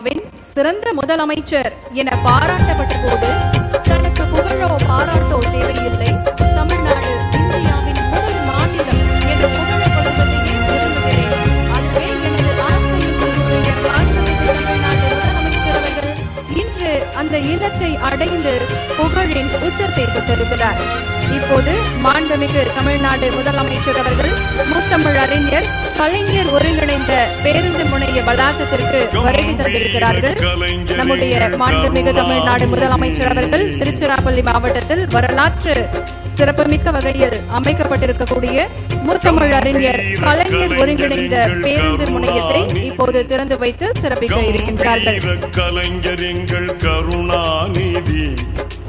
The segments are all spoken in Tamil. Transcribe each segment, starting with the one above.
சிறந்த முதலமைச்சர் என பாராட்டப்பட்ட போது தனக்கு புகழோ பாராட்டோ தேவையில்லை. தமிழ்நாடு இந்தியாவின் முதல் மாநிலம் என்று விரும்புகிறேன் அதுவே எனது முதலமைச்சர் இன்று அந்த இலக்கை அடைந்து புகழின் உச்சத்தை பெற்றிருக்கிறார் இப்போது மாண்புமிகு தமிழ்நாடு முதலமைச்சர் அவர்கள் முத்தமிழ் அறிஞர் கலைஞர் ஒருங்கிணைந்த பேருந்து முனைய வளாகத்திற்கு வருகை தந்திருக்கிறார்கள். நம்முடைய மாண்புமிகு தமிழ்நாடு முதலமைச்சர் அவர்கள் திருச்சிராப்பள்ளி மாவட்டத்தில் வரலாற்று சிறப்புமிக்க வகையில் அமைக்கப்பட்டிருக்கக்கூடிய முத்தமிழ் அறிஞர் கலைஞர் ஒருங்கிணைந்த பேருந்து முனையத்தை இப்போது திறந்து வைத்து சிறப்பிக்க இருக்கின்றார்கள். கலைஞர் எங்கள் கருணாநிதி.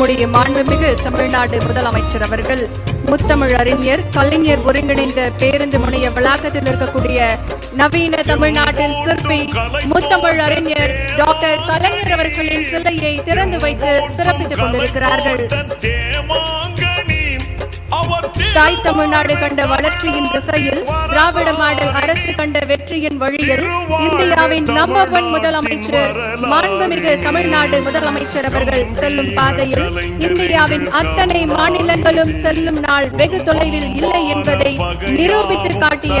நம்முடைய மாண்புமிகு தமிழ்நாடு முதலமைச்சர் அவர்கள் முத்தமிழ் அறிஞர் கலைஞர் ஒருங்கிணைந்த பேருந்து முனைய வளாகத்தில் இருக்கக்கூடிய நவீன தமிழ்நாட்டின் சிற்பி முத்தமிழ் அறிஞர் டாக்டர் கலைஞர் அவர்களின் சிலையை திறந்து வைத்து சிறப்பித்துக் கொண்டிருக்கிறார்கள். தாய் தமிழ்நாடு கண்ட வளர்ச்சியின் திசையில் திராவிட மாடல் அரசு கண்ட வெற்றியின் வழியில் இந்தியாவின் நம்பர் ஒன் முதலமைச்சர் மாண்புமிகு தமிழ்நாடு முதலமைச்சர் அவர்கள் செல்லும் பாதையில் இந்தியாவின் அத்தனை மாநிலங்களும் செல்லும் நாள் வெகு தொலைவில் இல்லை என்பதை நிரூபித்து காட்டிய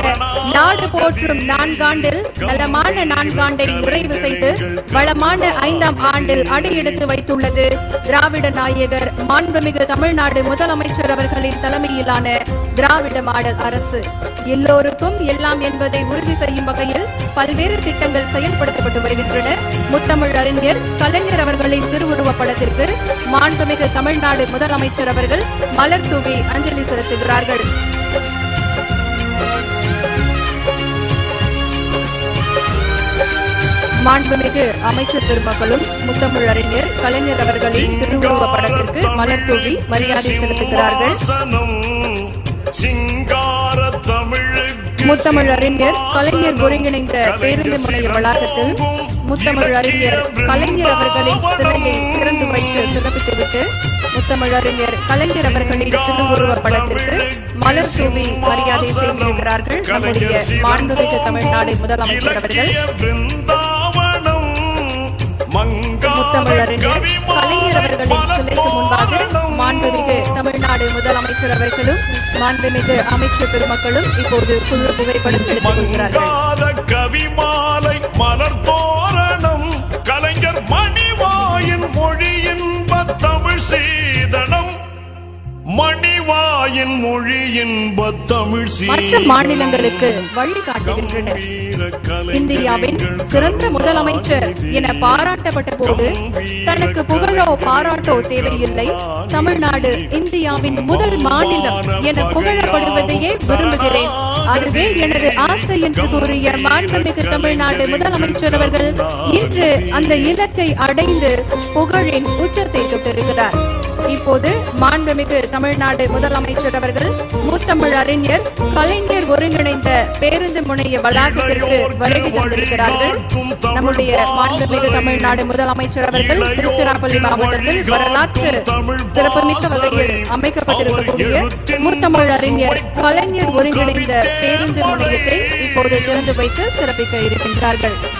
நாடு போற்றும் நான்காண்டில் நலமான நான்காண்டை நிறைவு செய்து வளமான ஐந்தாம் ஆண்டில் அடியெடுத்து வைத்துள்ளது திராவிட நாயகர் மாண்புமிகு தமிழ்நாடு முதலமைச்சர் அவர்களின் தலைமையிலான திராவிட மாடல் அரசு. எல்லோருக்கும் எல்லாம் என்பதை உறுதி செய்யும் வகையில் பல்வேறு திட்டங்கள் செயல்படுத்தப்பட்டு வருகின்றன. முத்தமிழ் அறிஞர் கலைஞர் அவர்களின் திருவுருவப் படத்திற்கு மாண்புமிகு தமிழ்நாடு முதலமைச்சர் அவர்கள் மலர் தூவி அஞ்சலி செலுத்துகிறார்கள். மாண்புமிகு அமைச்சர் பெருமக்களும் முத்தமிழ் அறிஞர் கலைஞர் அவர்களின் திருவுருவப் படத்திற்கு மலர் தூவி மரியாதை செலுத்துகிறார்கள். வாசனம் சிங்கார தமிழுக்கு முத்தமிழ் அறிஞர் கலைஞர் ஒருங்கிணைந்த பேருந்து முனைய வளாகத்தில் முத்தமிழ் அறிஞர் கலைஞர் அவர்களின் சிலையை திறந்து வைத்து சிறப்பித்துவிட்டு முத்தமிழ் அறிஞர் கலைஞர் அவர்களின் திருவுருவப் படத்திற்கு மலர் தூவி மரியாதை செய்திருக்கிறார்கள் நம்முடைய மாண்புமிகு தமிழ்நாடு முதலமைச்சர் அவர்கள். மங்கா முத்தமிழ் அறிஞர் கலைஞர் அவர்களின் சிலைக்கு முன்பாக மாண்புமிகு தமிழ்நாடு முதலமைச்சர் அவர்களும் மாண்புமிகு அமைச்சர் பெருமக்களும் இப்போது குழு புகைப்படம் எடுத்துக் கொள்கிறார்கள். மணிவாயின் மொழி இன்ப தமிழ் மற்ற மாநிலங்களுக்கு வழிகாட்டுகின்றன இந்தியாவின் சிறந்த முதலமைச்சர் என பாராட்டப்பட்ட போது தனக்கு புகழோ பாராட்டோ தேவையில்லை. தமிழ்நாடு இந்தியாவின் முதல் மாநிலம் என புகழப்படுவதையே விரும்புகிறேன். அதுவே எனது ஆசை என்று கூறிய மாண்புமிகு தமிழ்நாடு முதலமைச்சர் அவர்கள் இன்று அந்த இலக்கை அடைந்து புகழின் உச்சத்தை தொட்டிருக்கிறார். இப்போது மாண்புமிகு தமிழ்நாடு முதலமைச்சர் அவர்கள் மூத்தமிழ் அறிஞர் கலைஞர் ஒருங்கிணைந்த பேருந்து முனைய வளாகத்திற்கு வருகை தந்திருக்கிறார்கள். நம்முடைய மாண்புமிகு தமிழ்நாடு முதலமைச்சர் அவர்கள் திருச்சிராப்பள்ளி மாவட்டத்தில் வரலாற்று சிறப்புமிக்க வகையில் அமைக்கப்பட்டிருக்கக்கூடிய மூத்தமிழ் அறிஞர் கலைஞர் ஒருங்கிணைந்த பேருந்து முனையத்தை இப்போது திறந்து வைத்து சிறப்பிக்க இருக்கின்றார்கள்.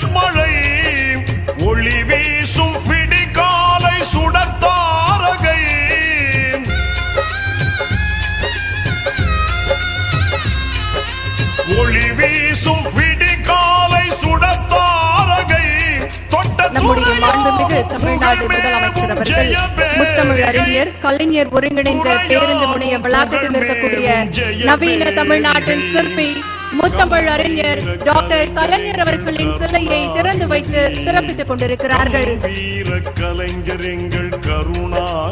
நம்முடைய மாண்புமிகு தமிழ்நாடு முதலமைச்சர் அவர்கள் முத்தமிழ் அறிஞர் கலைஞர் ஒருங்கிணைந்த பேருந்து முனைய வளாகத்தில் இருக்கக்கூடிய நவீன தமிழ்நாட்டின் சிற்பி முத்தமிழ் அறிஞர் டாக்டர் கலைஞர் அவர்களின் சிலையை திறந்து வைத்து சிறப்பித்துக் கொண்டிருக்கிறார்கள்.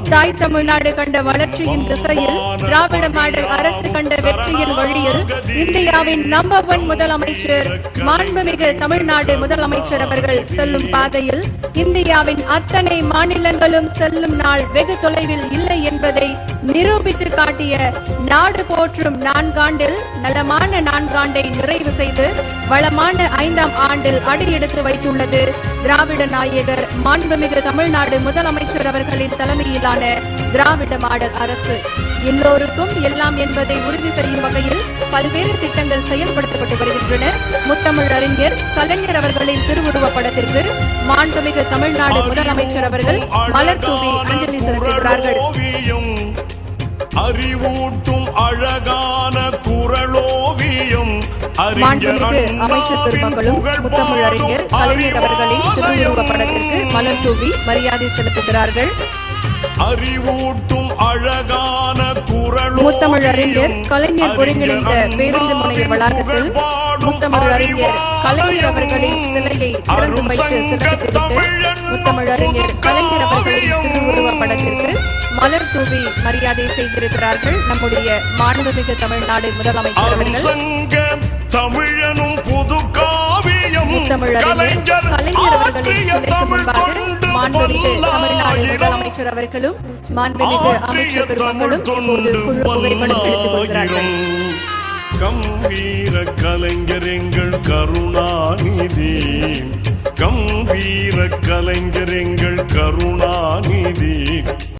தாய் தமிழ்நாடு கண்ட வளர்ச்சியின் திசையில் திராவிட மாடல் அரசு கண்ட வெற்றியின் வழியில் இந்தியாவின் நம்பர் ஒன் முதலமைச்சர் மாண்புமிகு தமிழ்நாடு முதலமைச்சர் அவர்கள் செல்லும் பாதையில் இந்தியாவின் அத்தனை மாநிலங்களும் செல்லும் நாள் வெகு தொலைவில் இல்லை என்பதை நிரூபித்து காட்டிய நாடு போற்றும் நான்காண்டில் நலமான நான்காண்டு நிறைவு செய்து வளமான ஐந்தாம் ஆண்டில் அடியெடுத்து வைத்துள்ளது. திராவிட நாயகர் மாண்புமிகு தமிழ்நாடு முதலமைச்சர் அவர்களின் தலைமையிலான திராவிட மாடல் அரசு. எல்லோருக்கும் எல்லாம் என்பதை உறுதி செய்யும் வகையில் பல்வேறு திட்டங்கள் செயல்படுத்தப்பட்டு வருகின்றன. முத்தமிழ் அறிஞர் கலைஞர் அவர்களின் திருவுருவப் படத்திற்கு மாண்புமிகு தமிழ்நாடு முதலமைச்சர் அவர்கள் மலர் தூவி அஞ்சலி செலுத்துகிறார்கள். அறிவூட்டும் அழகான குரலோவியம். மாண்புமிகு அமைச்சர் திருமகளும் முத்தமிழ் அறிஞர் கலைஞர் அவர்களின் திருவுருவப் படத்திற்கு மலர் தூவி மரியாதை செலுத்துகிறார்கள். அறிவூட்டும் அழகான குரல் முத்தமிழ் அறிஞர் கலைஞர் ஒருங்கிணைந்த பேருந்து முனைய வளாகத்தில் முத்தமிழ் அறிஞர் கலைஞர் அவர்களின் சிலையை திறந்து வைத்து சிறப்பித்துவிட்டு முத்தமிழ் அறிஞர் கலைஞர் அவர்களின் படத்திற்கு மலர் தூவி மரியாதை செய்திருக்கிறார்கள் நம்முடைய மாண்புமிகு தமிழ்நாடு முதலமைச்சர் அவர்கள் தமிழனும் புது காவியம் கலைஞர் அவர்களின் சிலைக்கு முன்பாக மாண்புமிகு தமிழ்நாடு. முதலமைச்சர் அவர்களும் மாண்புமிகு அமைச்சர் பெருமக்களும் இப்போது குழு புகைப்படம் எடுத்துக் கொள்கிறார்கள். கம்பீர கலைஞர் எங்கள் கருணாநிதி. கம்பீர கலைஞர் எங்கள் கருணாநிதி.